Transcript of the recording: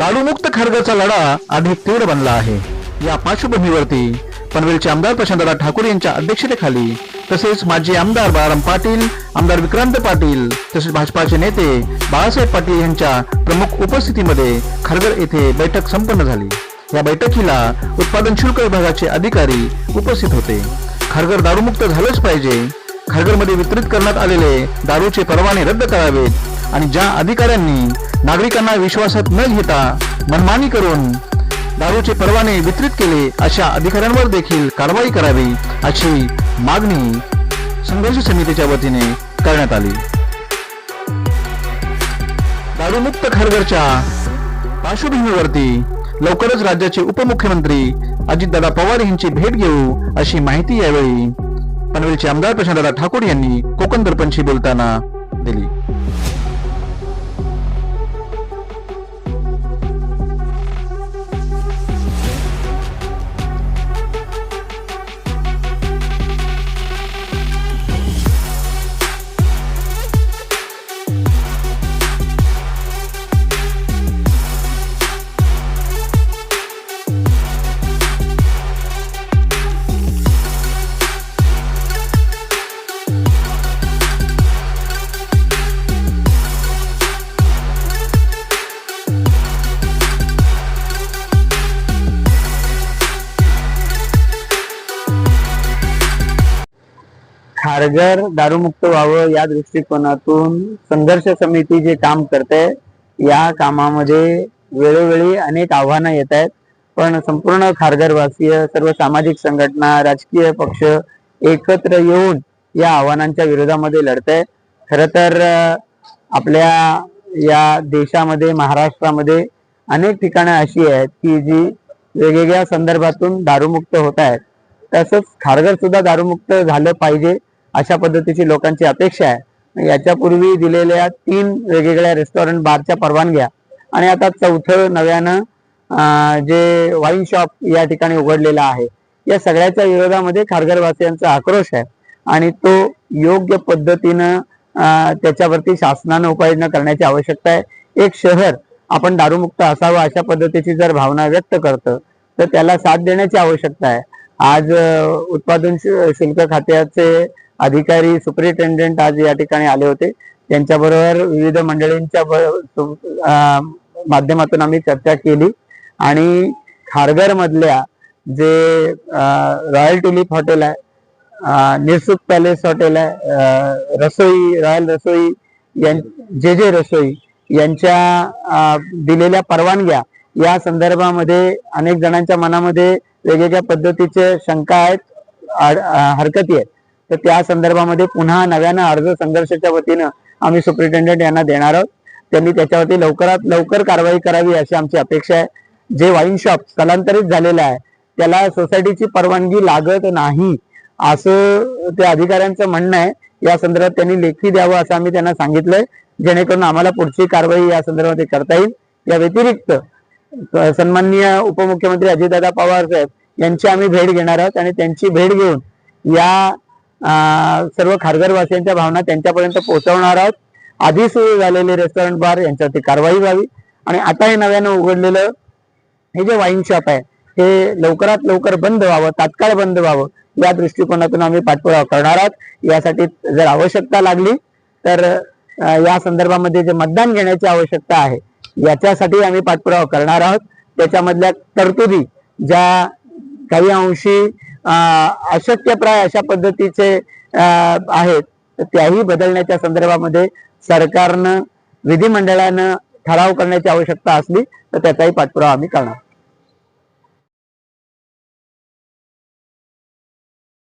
दारूमुक्त खारगाचा लढा अधिक तीव्र बनला आहे. या पार्श्वभूमीवरती पनवेलचे आमदार प्रशांतदादा ठाकूर यांच्या अध्यक्षतेखाली तसेच माजी आमदार बाळाराम पाटील आमदार विक्रांत पाटील तसेच भाजपाचे नेते बाळासाहेब पाटील यांच्या प्रमुख उपस्थितीमध्ये खारगर येथे बैठक संपन्न झाली. या बैठकीला उत्पादन शुल्क विभागाचे अधिकारी उपस्थित होते. खारगर दारूमुक्त झालंच पाहिजे. खारगरमध्ये वितरित करण्यात आलेले दारूचे परवाने रद्द करावेत आणि ज्या अधिकाऱ्यांनी नागरिकांना विश्वासात न घेता मनमानी करून दारूचे परवाने वितरित केले अशा अधिकाऱ्यांवर देखील कारवाई करावी अशी मागणी संघर्ष समितीच्या वतीने करण्यात आली. दारूमुक्त खरगरच्या पार्श्वभूमीवरती लवकरच राज्याचे उपमुख्यमंत्री अजितदादा पवार यांची भेट घेऊ अशी माहिती यावेळी पनवेलचे आमदार प्रशांतदादा ठाकूर यांनी कोकण दर्पणशी बोलताना दिली. खारघर दारूमुक्त व्हावं या दृष्टिकोनातून संघर्ष समिती जे काम करते या कामामध्ये वेळोवेळी अनेक आव्हानं येत आहेत. पण संपूर्ण खारघरवासीय सर्व सामाजिक संघटना राजकीय पक्ष एकत्र येऊन या आव्हानांच्या विरोधामध्ये लढत खर तर आपल्या या देशामध्ये महाराष्ट्रामध्ये अनेक ठिकाणं अशी आहेत की जी वेगवेगळ्या संदर्भातून दारूमुक्त होत आहेत. तसंच खारघर सुद्धा दारूमुक्त झालं पाहिजे. अशा पद्धतीची लोकांची अपेक्षा आहे. याच्यापूर्वी दिलेल्या तीन वेगवेगळ्या रेस्टॉरंट बारच्या परवानग्या आणि आता चौथं नव्यानं अं, जे वाईन शॉप या ठिकाणी उघडलेलं आहे. या सगळ्याच्या विरोधामध्ये खारघरवासियांचा आक्रोश आहे आणि तो योग्य पद्धतीनं त्याच्यावरती शासनानं उपाययोजना करण्याची आवश्यकता आहे. एक शहर आपण दारूमुक्त असावं अशा पद्धतीची जर भावना व्यक्त करतं तर त्याला साथ देण्याची आवश्यकता आहे. आज उत्पादन शुल्क खात्याचे अधिकारी सुपरिटेंडेंट आज या ठिकाणी आले होते. त्यांच्याबरोबर विविध मंडळींच्या माध्यमातून आम्ही चर्चा केली. आणि खारघर मधल्या जे रॉयल टुलिप हॉटेल आहे निरसुख पॅलेस हॉटेल आहे रसोई रॉयल रसोई यां- जे जे रसोई यांच्या दिलेल्या परवानग्या या संदर्भामध्ये अनेक जणांच्या मनामध्ये वेगवेगळ्या पद्धतीचे शंका आहेत हरकती आहेत. तर त्या संदर्भामध्ये पुन्हा नव्यानं अर्ज संघर्षाच्या वतीनं आम्ही सुप्रिटेंडेंट यांना देणार आहोत. त्यांनी त्याच्यावरती लवकरात लवकर कारवाई करावी अशी आमची अपेक्षा आहे. जे वाईन शॉप स्थलांतरित झालेलं आहे त्याला सोसायटीची परवानगी लागत नाही असं त्या अधिकाऱ्यांचं म्हणणं आहे. या संदर्भात त्यांनी लेखी द्यावं असं आम्ही त्यांना सांगितलंय. जेणेकरून आम्हाला पुढची कारवाई या संदर्भात करता येईल. या व्यतिरिक्त सन्माननीय उपमुख्यमंत्री अजितदादा पवार साहेब यांची आम्ही भेट घेणार आहोत आणि त्यांची भेट घेऊन या सर्व खारघरवासियांच्या भावना त्यांच्यापर्यंत पोहोचवणार आहोत. आधी सुरू झालेले रेस्टॉरंट बार यांच्यावरती कारवाई व्हावी. आणि आता हे नव्यानं उघडलेलं हे जे वाईन शॉप आहे हे लवकरात लवकर बंद व्हावं तात्काळ बंद व्हावं या दृष्टिकोनातून आम्ही पाठपुरावा करणार आहोत. यासाठी जर आवश्यकता लागली तर या संदर्भामध्ये जे मतदान घेण्याची आवश्यकता आहे याच्यासाठी आम्ही पाठपुरावा करणार आहोत. त्याच्यामधल्या तरतुदी ज्या काही अंशी अशक्यप्राय अशा पद्धतीचे आहेत. त्याही बदलण्याच्या संदर्भामध्ये सरकारनं विधिमंडळानं ठराव करण्याची आवश्यकता असली तर त्याचाही पाठपुरावा आम्ही करणार.